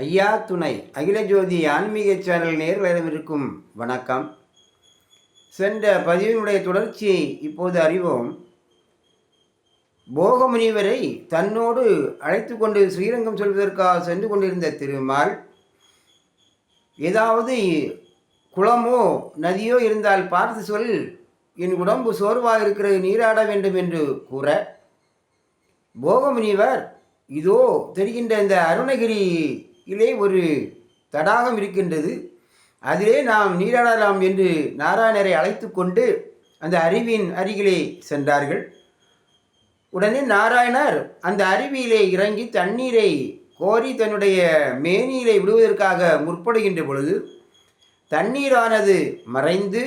ஐயா துணை அகில ஜோதி ஆன்மீக சேனல் நேர்களிடம் இருக்கும் வணக்கம். சென்ற பதிவினுடைய தொடர்ச்சியை இப்போது அறிவோம். போகமுனிவரை தன்னோடு அழைத்து கொண்டு ஸ்ரீரங்கம் செல்வதற்காக சென்று கொண்டிருந்த திருமால் ஏதாவது குளமோ நதியோ இருந்தால் பார்த்து சொல் என் உடம்பு சோர்வாக இருக்கிறது நீராட வேண்டும் என்று கூற. போகமுனிவர் இதோ தெரிகின்ற இந்த அருணகிரி அருணகிரியிலே ஒரு தடாகம் இருக்கின்றது. அதிலே நாம் நீராடலாம் என்று நாராயணரை அழைத்து கொண்டு அந்த அருவியின் அருகிலே சென்றார்கள். உடனே நாராயணர் அந்த அருவியிலே இறங்கி தண்ணீரை கோரி தன்னுடைய மேனியிலே விடுவதற்காக முற்படுகின்ற பொழுது தண்ணீரானது மறைந்து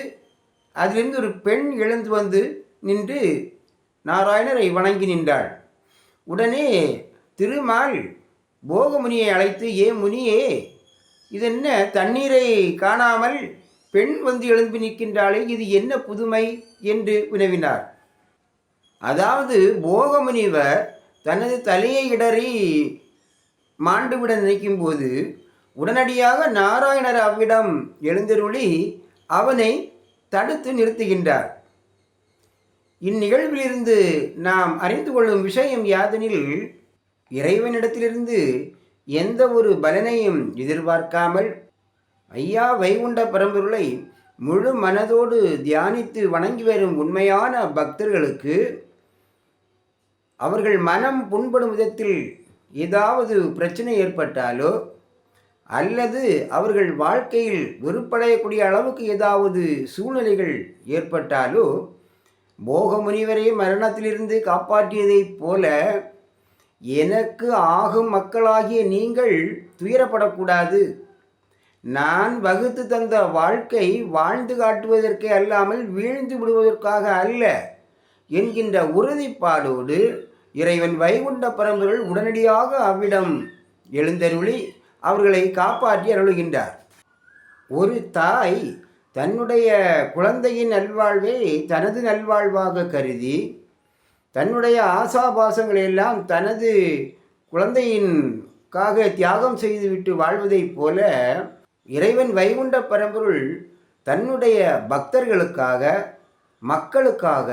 அதிலிருந்து ஒரு பெண் எழுந்து வந்து நின்று நாராயணரை வணங்கி நின்றாள். உடனே திருமால் போகமுனியை அழைத்து ஏ முனியே இதென்ன தண்ணீரை காணாமல் பெண் வந்து எழும்பி நிற்கின்றாளே இது என்ன புதுமை? என்று வினவினார். அதாவது போகமுனிவர் தனது தலையை இடறி மாண்டுவிட நினைக்கும் போது உடனடியாக நாராயணர் அவ்விடம் எழுந்தருளி அவனை தடுத்து நிறுத்துகின்றார். இந்நிகழ்விலிருந்து நாம் அறிந்து கொள்ளும் விஷயம் யாதெனில் இறைவனிடத்திலிருந்து எந்த ஒரு பலனையும் எதிர்பார்க்காமல் ஐயா வைகுண்ட பரம்பொருளை முழு மனதோடு தியானித்து வணங்கி வரும் உண்மையான பக்தர்களுக்கு அவர்கள் மனம் புண்படும் விதத்தில் ஏதாவது பிரச்சனை ஏற்பட்டாலோ அல்லது அவர்கள் வாழ்க்கையில் வெறுப்படையக்கூடிய அளவுக்கு ஏதாவது சூழ்நிலைகள் ஏற்பட்டாலோ போக முனிவரை மரணத்திலிருந்து காப்பாற்றியதைப் போல எனக்கு ஆகும் மக்களாகிய நீங்கள் துயரப்படக்கூடாது. நான் வகுத்து தந்த வாழ்க்கை வாழ்ந்து காட்டுவதற்கே அல்லாமல் வீழ்ந்து விடுவதற்காக அல்ல என்கின்ற உறுதிப்பாடோடு இறைவன் வைகுண்ட பரம்பொருள் உடனடியாக அவ்விடம் எழுந்தருளி அவர்களை காப்பாற்றி அருளுகின்றார். ஒரு தாய் தன்னுடைய குழந்தையின் நல்வாழ்வை தனது நல்வாழ்வாக கருதி தன்னுடைய ஆசாபாசங்களை எல்லாம் தனது குழந்தையின்காக தியாகம் செய்துவிட்டு வாழ்வதைப் போல இறைவன் வைகுண்ட பரம்பொருள் தன்னுடைய பக்தர்களுக்காக மக்களுக்காக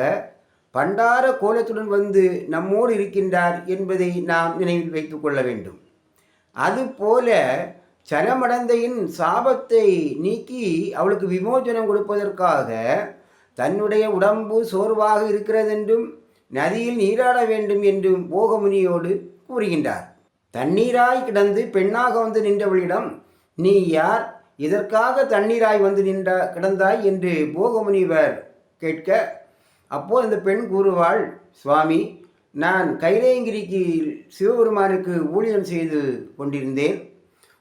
பண்டார கோலத்துடன் வந்து நம்மோடு இருக்கின்றார் என்பதை நாம் நினைவில் வைத்து கொள்ள வேண்டும். அதுபோல சரமடந்தையின் சாபத்தை நீக்கி அவளுக்கு விமோச்சனம் கொடுப்பதற்காக தன்னுடைய உடம்பு சோர்வாக இருக்கிறதென்றும் நதியில் நீராட வேண்டும் என்றும் போகமுனியோடு கூறுகின்றார். தண்ணீராய் கிடந்து பெண்ணாக வந்து நின்றவளிடம் நீ யார்? இதற்காக தண்ணீராய் வந்து நின்ற கிடந்தாய்? என்று போகமுனிவர் கேட்க அப்போது அந்த பெண் கூறுவாள் சுவாமி நான் கைலேங்கிரிக்கு சிவபெருமானுக்கு ஊழியம் செய்து கொண்டிருந்தேன்.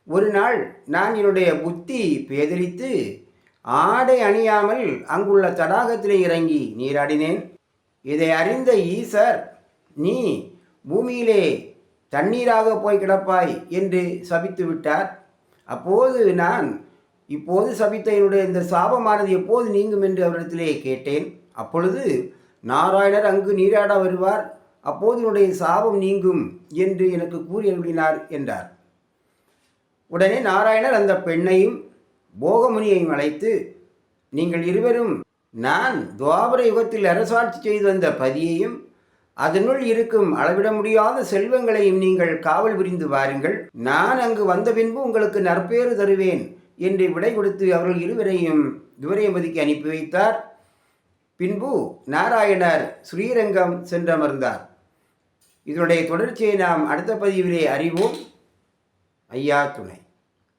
ஒரு நாள் நான் என்னுடைய புத்தி பேதலித்து ஆடை அணியாமல் அங்குள்ள தடாகத்திலே இறங்கி நீராடினேன். இதை அறிந்த ஈசர் நீ பூமியிலே தண்ணீராக போய் கிடப்பாய் என்று சபித்து விட்டார். அப்போது நான் இப்போது சபித்த என்னுடைய இந்த சாபமானது எப்போது நீங்கும்? என்று அவரிடத்திலே கேட்டேன். அப்பொழுது நாராயணர் அங்கு நீராட வருவார் அப்போது என்னுடைய சாபம் நீங்கும் என்று எனக்கு கூறி அருளினார் என்றார். உடனே நாராயணர் அந்த பெண்ணையும் போகமுனியையும் அழைத்து நீங்கள் இருவரும் நான் துவாபர யுகத்தில் அரசாட்சி செய்து வந்த பதியையும் அதனுள் இருக்கும் அளவிட முடியாத செல்வங்களையும் நீங்கள் காவல் புரிந்து வாருங்கள். நான் அங்கு வந்த பின்பு உங்களுக்கு நற்பேறு தருவேன் என்று விடை கொடுத்து அவர்கள் இருவரையும் துவரையம்பதிக்கு அனுப்பி வைத்தார். பின்பு நாராயணர் ஸ்ரீரங்கம் சென்றமர்ந்தார். இதனுடைய தொடர்ச்சியை நாம் அடுத்த பதிவிலே அறிவோம். ஐயா துணை.